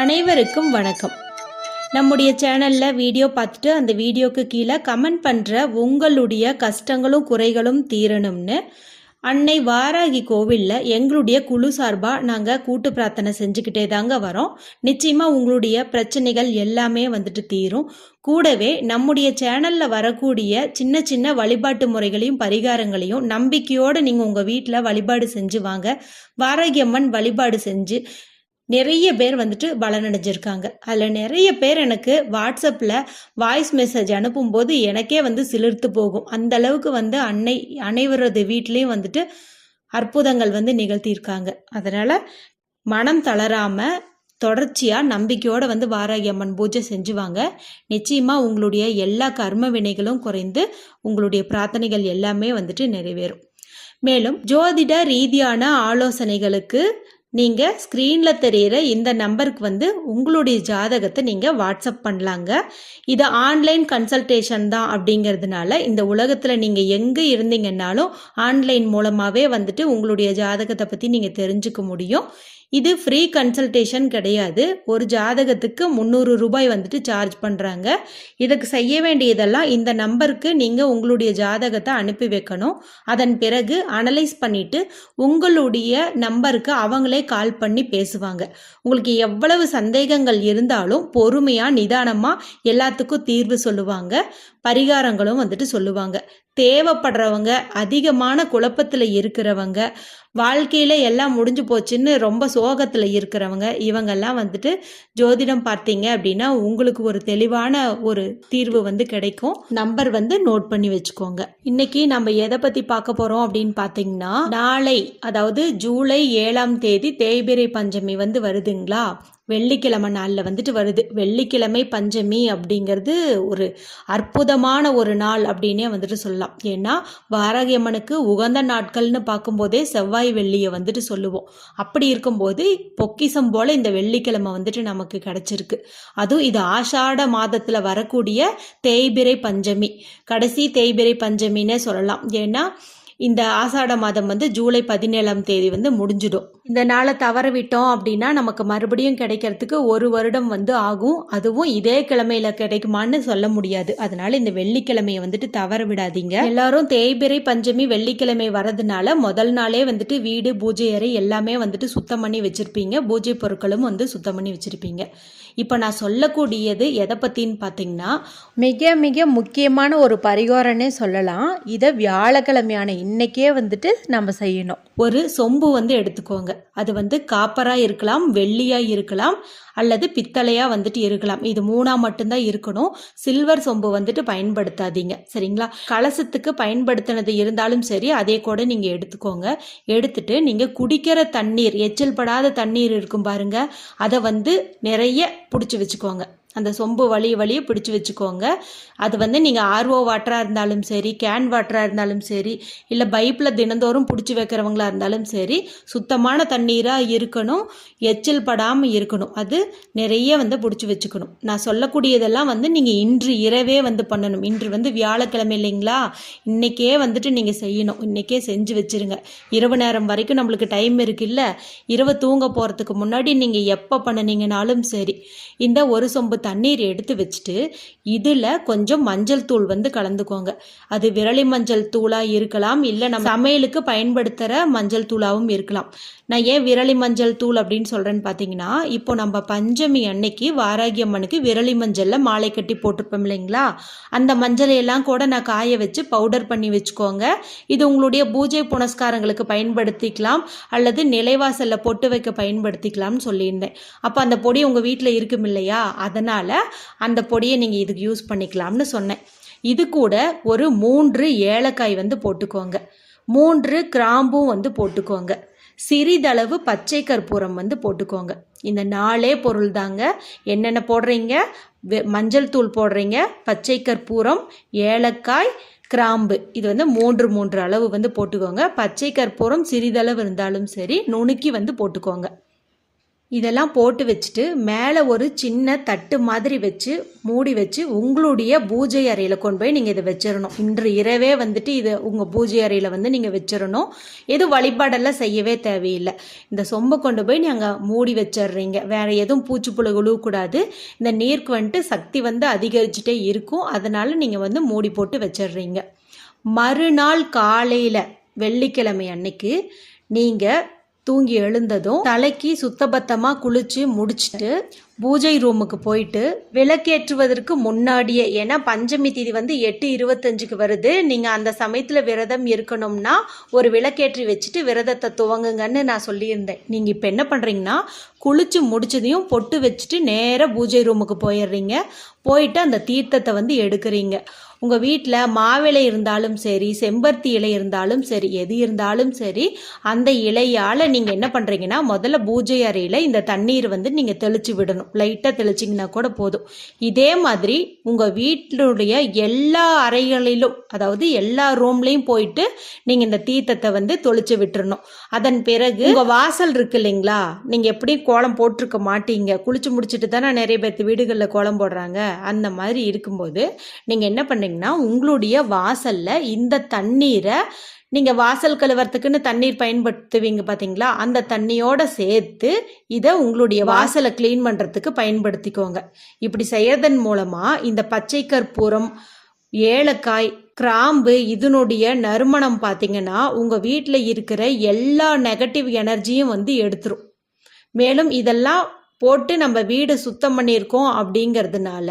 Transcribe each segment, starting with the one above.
அனைவருக்கும் வணக்கம். நம்முடைய சேனலில் வீடியோ பார்த்துட்டு அந்த வீடியோக்கு கீழே கமெண்ட் பண்ணுற உங்களுடைய கஷ்டங்களும் குறைகளும் தீரணும்னு அன்னை வாராகி கோவிலில் எங்களுடைய குழு சார்பாக நாங்கள் கூட்டு பிரார்த்தனை செஞ்சுக்கிட்டே தாங்க வரோம். நிச்சயமாக உங்களுடைய பிரச்சனைகள் எல்லாமே வந்துட்டு தீரும். கூடவே நம்முடைய சேனலில் வரக்கூடிய சின்ன சின்ன வழிபாட்டு முறைகளையும் பரிகாரங்களையும் நம்பிக்கையோடு நீங்கள் உங்கள் வீட்டில் வழிபாடு செஞ்சு வாங்க. வாராகி அம்மன் வழிபாடு செஞ்சு நிறைய பேர் வந்துட்டு பலனடைஞ்சிருக்காங்க. அதில் நிறைய பேர் எனக்கு வாட்ஸ்அப்பில் வாய்ஸ் மெசேஜ் அனுப்பும்போது எனக்கே வந்து சிலிர்த்து போகும். அந்த அளவுக்கு வந்து அன்னை அனைவரது வீட்லேயும் வந்துட்டு அற்புதங்கள் வந்து நிகழ்த்தியிருக்காங்க. அதனால் மனம் தளராமல் தொடர்ச்சியாக நம்பிக்கையோடு வந்து வாராகி அம்மன் பூஜை செஞ்சுவாங்க. நிச்சயமாக உங்களுடைய எல்லா கர்ம வினைகளும் குறைந்து உங்களுடைய பிரார்த்தனைகள் எல்லாமே வந்துட்டு நிறைவேறும். மேலும் ஜோதிட ரீதியான ஆலோசனைகளுக்கு நீங்கள் ஸ்க்ரீனில் தெரிகிற இந்த நம்பருக்கு வந்து உங்களுடைய ஜாதகத்தை நீங்கள் வாட்ஸ்அப் பண்ணலாங்க. இது ஆன்லைன் கன்சல்டேஷன் தான் அப்படிங்கிறதுனால இந்த உலகத்தில் நீங்கள் எங்கே இருந்தீங்கன்னாலும் ஆன்லைன் மூலமாகவே வந்துட்டு உங்களுடைய ஜாதகத்தை பற்றி நீங்கள் தெரிஞ்சுக்க முடியும். இது ஃப்ரீ கன்சல்டேஷன் கிடையாது. ஒரு ஜாதகத்துக்கு முந்நூறு ரூபாய் வந்துட்டு சார்ஜ் பண்ணுறாங்க இதுக்கு செய்ய வேண்டியதெல்லாம் இந்த நம்பருக்கு நீங்கள் உங்களுடைய ஜாதகத்தை அனுப்பி வைக்கணும். அதன் பிறகு அனலைஸ் பண்ணிவிட்டு உங்களுடைய நம்பருக்கு அவங்களே கால் பண்ணி பேசுவாங்க. உங்களுக்கு எவ்வளவு சந்தேகங்கள் இருந்தாலும் பொறுமையாக நிதானமாக எல்லாத்துக்கும் தீர்வு சொல்லுவாங்க. பரிகாரங்களும் வந்துட்டு சொல்லுவாங்க. தேவைப்படுறவங்க அதிகமான குழப்பத்தில் இருக்கிறவங்க வாழ்க்கையில் எல்லாம் முடிஞ்சு போச்சுன்னு ரொம்ப சோகத்தில் இருக்கிறவங்க இவங்கெல்லாம் வந்துட்டு ஜோதிடம் பார்த்தீங்க அப்படின்னா உங்களுக்கு ஒரு தெளிவான ஒரு தீர்வு வந்து கிடைக்கும். நம்பர் வந்து நோட் பண்ணி வச்சுக்கோங்க. இன்னைக்கு நம்ம எதை பற்றி பார்க்க போகிறோம் அப்படின்னு பார்த்தீங்கன்னா நாளை அதாவது ஜூலை ஏழாம் தேதி தேய்பிரை பஞ்சமி வந்து வருதுங்களா? வெள்ளிக்கிழமை நாளில் வந்துட்டு வருது. வெள்ளிக்கிழமை பஞ்சமி அப்படிங்கிறது ஒரு அற்புதமான ஒரு நாள் அப்படின்னே வந்துட்டு சொல்லலாம். ஏன்னா வாரகியம்மனுக்கு உகந்த நாட்கள்னு பார்க்கும்போதே செவ்வாய் வெள்ளியை வந்துட்டு சொல்லுவோம். அப்படி இருக்கும்போது பொக்கிசம் போல் இந்த வெள்ளிக்கிழமை வந்துட்டு நமக்கு கிடச்சிருக்கு. அதுவும் இது ஆஷாட மாதத்தில் வரக்கூடிய தேய்பிரை பஞ்சமி. கடைசி தேய்பிரை பஞ்சமின்னே சொல்லலாம். ஏன்னா இந்த ஆசாட மாதம் வந்து ஜூலை பதினேழாம் தேதி வந்து முடிஞ்சிடும். இந்த நாளை தவற விட்டோம் அப்படின்னா நமக்கு மறுபடியும் கிடைக்கிறதுக்கு ஒரு வருடம் வந்து ஆகும். அதுவும் இதே கிழமையில கிடைக்குமான்னு சொல்ல முடியாது. அதனால இந்த வெள்ளிக்கிழமையை வந்துட்டு தவற விடாதீங்க. எல்லாரும் தேய்பிரை பஞ்சமி வெள்ளிக்கிழமை வரதுனால முதல் நாளே வந்துட்டு வீடு பூஜை அறை எல்லாமே வந்துட்டு சுத்தம் பண்ணி வச்சிருப்பீங்க. பூஜை பொருட்களும் வந்து சுத்தம் பண்ணி வச்சிருப்பீங்க. இப்போ நான் சொல்லக்கூடியது எதை பற்றின்னு பார்த்தீங்கன்னா மிக மிக முக்கியமான ஒரு பரிகாரனே சொல்லலாம். இதை வியாழக்கிழமையான இன்னைக்கே வந்துட்டு நம்ம செய்யணும். ஒரு சொம்பு வந்து எடுத்துக்கோங்க. அது வந்து காப்பராக இருக்கலாம் வெள்ளியாக இருக்கலாம் அல்லது பித்தளையாக வந்துட்டு இருக்கலாம். இது மூணாக மட்டும்தான் இருக்கணும். சில்வர் சொம்பு வந்துட்டு பயன்படுத்தாதீங்க. சரிங்களா? கலசத்துக்கு பயன்படுத்தினது இருந்தாலும் சரி அதே கூட நீங்கள் எடுத்துக்கோங்க. எடுத்துட்டு நீங்கள் குடிக்கிற தண்ணீர் எச்சல் படாத தண்ணீர் இருக்கும் பாருங்க. அதை வந்து நிறைய பிடிச்சி வச்சுக்கோங்க. அந்த சொம்பு வழி வழியை பிடிச்சி வச்சுக்கோங்க. அது வந்து நீங்கள் ஆர்ஓ வாட்டராக இருந்தாலும் சரி கேன் வாட்டராக இருந்தாலும் சரி இல்லை பைப்பில் தினந்தோறும் பிடிச்சி வைக்கிறவங்களா இருந்தாலும் சரி சுத்தமான தண்ணீராக இருக்கணும். எச்சில் படாமல் இருக்கணும். அது நிறைய வந்து பிடிச்சி வச்சுக்கணும். நான் சொல்லக்கூடியதெல்லாம் வந்து நீங்கள் இன்று இரவே வந்து பண்ணணும். இன்று வந்து வியாழக்கிழமை இல்லைங்களா? இன்றைக்கே வந்துட்டு நீங்கள் செய்யணும். இன்றைக்கே செஞ்சு வச்சுருங்க. இரவு நேரம் வரைக்கும் நம்மளுக்கு டைம் இருக்குல்ல? இரவு தூங்க போகிறதுக்கு முன்னாடி நீங்கள் எப்போ பண்ணினீங்கனாலும் சரி இந்த ஒரு சொம்பு தண்ணீர் எடுத்து வச்சுட்டு இதில் கொஞ்சம் மஞ்சள் தூள் வந்து கலந்துக்கோங்க. அது விரலி மஞ்சள் தூளாக இருக்கலாம் இல்லை நம்ம சமையலுக்கு பயன்படுத்துகிற மஞ்சள் தூளாகவும் இருக்கலாம். நான் ஏன் விரலி மஞ்சள் தூள் அப்படின்னு சொல்கிறேன்னு பார்த்தீங்கன்னா இப்போ நம்ம பஞ்சமி அன்னைக்கு வாராகி அம்மனுக்கு விரலி மஞ்சளில் மாலை கட்டி போட்டிருப்போம் இல்லைங்களா? அந்த மஞ்சளையெல்லாம் கூட நான் காய வச்சு பவுடர் பண்ணி வச்சுக்கோங்க. இது உங்களுடைய பூஜை புனஸ்காரங்களுக்கு பயன்படுத்திக்கலாம். அல்லது நிலைவாசலில் பொட்டு வைக்க பயன்படுத்திக்கலாம்னு சொல்லியிருந்தேன். அப்போ அந்த பொடி உங்கள் வீட்டில் இருக்கும் இல்லையா? அதனால் அந்த பொடியை நீங்கள் இதுக்கு யூஸ் பண்ணிக்கலாம்னு சொன்னேன். இது கூட ஒரு மூன்று ஏலக்காய் வந்து போட்டுக்கோங்க. மூன்று கிராம்பும் வந்து போட்டுக்கோங்க. சிறிதளவு பச்சை கற்பூரம் வந்து போட்டுக்கோங்க. இந்த நாலே பொருள் தாங்க. என்னென்ன போடுறீங்க? மஞ்சள் தூள் போடுறீங்க பச்சை கற்பூரம் ஏலக்காய் கிராம்பு. இது வந்து மூன்று மூன்று அளவு வந்து போட்டுக்கோங்க. பச்சை கற்பூரம் சிறிதளவு இருந்தாலும் சரி நுணுக்கி வந்து போட்டுக்கோங்க. இதெல்லாம் போட்டு வச்சுட்டு மேலே ஒரு சின்ன தட்டு மாதிரி வச்சு மூடி வச்சு உங்களுடைய பூஜை அறையில் கொண்டு போய் நீங்கள் இதை வச்சிடணும். இன்று இரவே வந்துட்டு இதை உங்கள் பூஜை அறையில் வந்து நீங்கள் வச்சிடணும். எதுவும் வழிபாடெல்லாம் செய்யவே தேவையில்லை. இந்த சொம்பை கொண்டு போய் நீங்கள் மூடி வச்சிடுறீங்க. வேற எதுவும் பூச்சி புழு கூடாது இந்த நீருக்கு வந்துட்டு சக்தி வந்து அதிகரிச்சுட்டே இருக்கும். அதனால நீங்கள் வந்து மூடி போட்டு வச்சிடுறீங்க. மறுநாள் காலையில் வெள்ளிக்கிழமை அன்னைக்கு நீங்கள் தூங்கி எழுந்ததும் தலைக்கு சுத்தபத்தமா குளிச்சு முடிச்சுட்டு பூஜை ரூமுக்கு போயிட்டு விளக்கேற்றுவதற்கு முன்னாடியே ஏன்னா பஞ்சமி தேதி வந்து எட்டு இருபத்தஞ்சுக்கு வருது. நீங்கள் அந்த சமயத்தில் விரதம் இருக்கணும்னா ஒரு விளக்கேற்றி வச்சுட்டு விரதத்தை துவங்குங்கன்னு நான் சொல்லியிருந்தேன். நீங்கள் இப்போ என்ன பண்ணுறீங்கன்னா குளிச்சு முடிச்சதையும் பொட்டு வச்சுட்டு நேராக பூஜை ரூமுக்கு போயிடுறீங்க. போயிட்டு அந்த தீர்த்தத்தை வந்து எடுக்கிறீங்க. உங்கள் வீட்டில் மாவிலை இருந்தாலும் சரி செம்பருத்தி இலை இருந்தாலும் சரி எது இருந்தாலும் சரி அந்த இலையால் நீங்கள் என்ன பண்ணுறீங்கன்னா முதல்ல பூஜை அறையில் இந்த தண்ணீர் வந்து நீங்கள் தெளித்து விடணும். லைட்டாக தெளிச்சிங்கன்னா கூட போதும். இதே மாதிரி உங்கள் வீட்டினுடைய எல்லா அறைகளிலும் அதாவது எல்லா ரூம்லேயும் போயிட்டு நீங்கள் இந்த தீர்த்தத்தை வந்து தொளிச்சு விட்டுறணும். அதன் பிறகு உங்கள் வாசல் இருக்கு இல்லைங்களா? நீங்கள் எப்படியும் கோலம் போட்டிருக்க மாட்டீங்க. குளிச்சு முடிச்சுட்டு தானே நிறைய பேர்த்து வீடுகளில் கோலம் போடுறாங்க. அந்த மாதிரி இருக்கும்போது நீங்கள் என்ன பண்ணுறீங்கன்னா உங்களுடைய வாசலில் இந்த தண்ணீரை நீங்கள் வாசல் கழுவுறதுக்குன்னு தண்ணீர் பயன்படுத்துவீங்க பார்த்தீங்களா அந்த தண்ணியோட சேர்த்து இதை உங்களுடைய வாசலை க்ளீன் பண்ணுறதுக்கு பயன்படுத்திக்கோங்க. இப்படி செய்யறதன் மூலமாக இந்த பச்சை கற்பூரம் ஏலக்காய் கிராம்பு இதனுடைய நறுமணம் பார்த்தீங்கன்னா உங்கள் வீட்டில் இருக்கிற எல்லா நெகட்டிவ் எனர்ஜியும் வந்து எடுத்துரும். மேலும் இதெல்லாம் போட்டு நம்ம வீடு சுத்தம் பண்ணியிருக்கோம் அப்படிங்கிறதுனால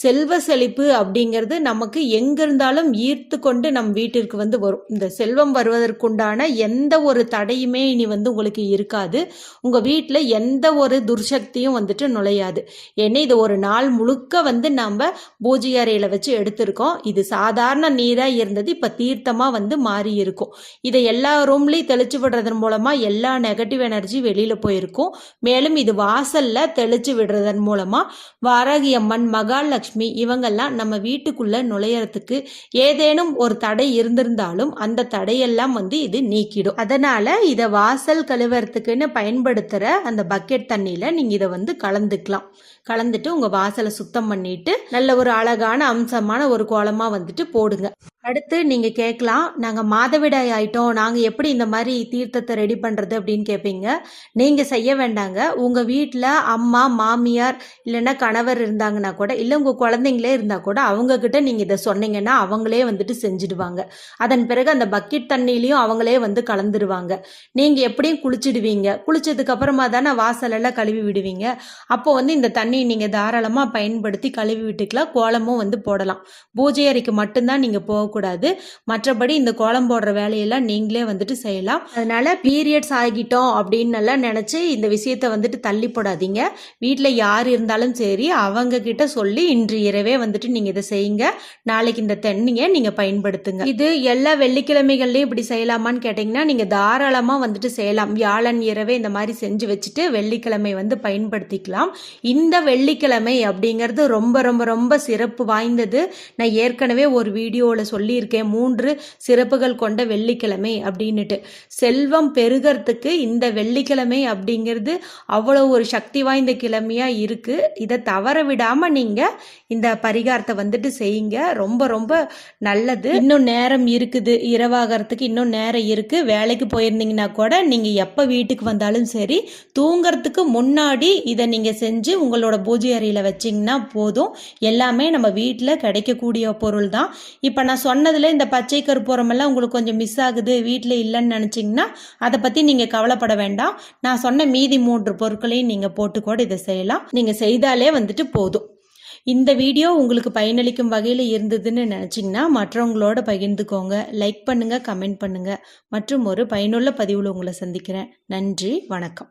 செல்வ செழிப்பு அப்படிங்கிறது நமக்கு எங்கிருந்தாலும் ஈர்த்து கொண்டு நம் வீட்டிற்கு வந்து வரும். இந்த செல்வம் வருவதற்குண்டான எந்த ஒரு தடையுமே இனி வந்து உங்களுக்கு இருக்காது. உங்கள் வீட்டில் எந்த ஒரு துர்சக்தியும் வந்துட்டு நுழையாது. ஏன்னா இது ஒரு நாள் முழுக்க வந்து நம்ம பூஜை அறையில் வச்சு எடுத்திருக்கோம். இது சாதாரண நீராக இருந்தது இப்போ தீர்த்தமாக வந்து மாறி இருக்கும். இதை எல்லா ரூம்லேயும் தெளிச்சு விடுறதன் மூலமாக எல்லா நெகட்டிவ் எனர்ஜி வெளியில் போயிருக்கும். மேலும் இது வாசல் வாசல்ல தெளிச்சு விடுறதன் மூலமா வாராகி அம்மன் மகாலட்சுமி இவங்கெல்லாம் நம்ம வீட்டுக்குள்ள நுழையறதுக்கு ஏதேனும் ஒரு தடை இருந்திருந்தாலும் அந்த தடையெல்லாம் வந்து இது நீக்கிடும். அதனால இதை வாசல் கழுவுறதுக்குன்னு பயன்படுத்துற அந்த பக்கெட் தண்ணியில நீங்க இதை வந்து கலந்துக்கலாம். கலந்துட்டு உங்க வாசலை சுத்தம் பண்ணிட்டு நல்ல ஒரு அழகான அம்சமான ஒரு கோலமா வந்துட்டு போடுங்க. அடுத்து நீங்கள் கேட்கலாம் நாங்கள் மாதவிடாய் ஆயிட்டோம் நாங்கள் எப்படி இந்த மாதிரி தீர்த்தத்தை ரெடி பண்ணுறது அப்படின்னு கேட்பீங்க. நீங்கள் செய்ய வேண்டாங்க. உங்கள் வீட்டில் அம்மா மாமியார் இல்லைன்னா கணவர் இருந்தாங்கன்னா கூட இல்லை உங்கள் குழந்தைங்களே இருந்தால் கூட அவங்கக்கிட்ட நீங்கள் இதை சொன்னீங்கன்னா அவங்களே வந்துட்டு செஞ்சுடுவாங்க. அதன் பிறகு அந்த பக்கெட் தண்ணியிலையும் அவங்களே வந்து கலந்துருவாங்க. நீங்கள் எப்படியும் குளிச்சிடுவீங்க. குளிச்சதுக்கு அப்புறமா தானே வாசலெல்லாம் கழுவி விடுவீங்க. அப்போ வந்து இந்த தண்ணியை நீங்கள் தாராளமாக பயன்படுத்தி கழுவி விட்டுக்கலாம். கோலமும் வந்து போடலாம். பூஜை அறைக்கு மட்டும்தான் நீங்கள் போகக்கூடாது. மற்றபடி இந்த கோலம் போடுற வேலையெல்லாம் நீங்களே வந்துட்டு செய்யலாம். அதனால பீரியட்ஸ் ஆகிட்டோம் அப்படின்னு எல்லாம் நினச்சி இந்த விஷயத்த வந்துட்டு தள்ளி போடாதீங்க. வீட்டில் யார் இருந்தாலும் சரி அவங்க கிட்ட சொல்லி இன்று இரவே வந்துட்டு நீங்கள் இதை செய்யுங்க. நாளைக்கு இந்த தண்ணியை நீங்கள் பயன்படுத்துங்க. இது எல்லா வெள்ளிக்கிழமைகள்லையும் இப்படி செய்யலாமான்னு கேட்டிங்கன்னா நீங்கள் தாராளமாக வந்துட்டு செய்யலாம். வியாழன் இரவே இந்த மாதிரி செஞ்சு வச்சுட்டு வெள்ளிக்கிழமை வந்து பயன்படுத்திக்கலாம். இந்த வெள்ளிக்கிழமை அப்படிங்கிறது ரொம்ப ரொம்ப ரொம்ப சிறப்பு வாய்ந்தது. நான் ஏற்கனவே ஒரு வீடியோவில் சொல்லியிருக்கேன். மூன்று சிறப்புகள் கொண்ட வெள்ளிக்கிழமை அப்படின்னுட்டு. செல்வம் பெருகிறதுக்கு இந்த வெள்ளிக்கிழமை அப்படிங்கிறது அவ்வளோ ஒரு சக்தி வாய்ந்த கிழமையாக இருக்குது இதை தவற விடாமல் நீங்கள் இந்த பரிகாரத்தை வந்துட்டு செய்யுங்க. ரொம்ப ரொம்ப நல்லது. இன்னும் நேரம் இருக்குது. இரவாகிறதுக்கு இன்னும் நேரம் இருக்குது வேலைக்கு போயிருந்தீங்கன்னா கூட நீங்கள் எப்போ வீட்டுக்கு வந்தாலும் சரி தூங்குறதுக்கு முன்னாடி இதை நீங்கள் செஞ்சு உங்களோட பூஜை அறையில் வச்சிங்கன்னா போதும். எல்லாமே நம்ம வீட்டில் கிடைக்கக்கூடிய பொருள் தான் இப்போ நான் சொன்னதில் இந்த பச்சை கருப்பூரமெல்லாம் உங்களுக்கு கொஞ்சம் மிஸ் ஆகுது வீட்டில் இல்லைன்னு நினச்சிங்கன்னா அதை பற்றி நீங்கள் கவலைப்பட வேண்டாம். நான் சொன்ன மீதி மூன்று பொருட்களையும் நீங்கள் போட்டு கூட இதை செய்யலாம். நீங்கள் செய்தாலே வந்துட்டு போதும். இந்த வீடியோ உங்களுக்கு பயனளிக்கும் வகையில் இருந்ததுன்னு நினச்சிங்கன்னா மற்றவங்களோட பகிர்ந்துக்கோங்க. லைக் பண்ணுங்கள் கமெண்ட் பண்ணுங்கள் மற்றும் ஒரு பயனுள்ள பதிவில் உங்களை சந்திக்கிறேன். நன்றி வணக்கம்.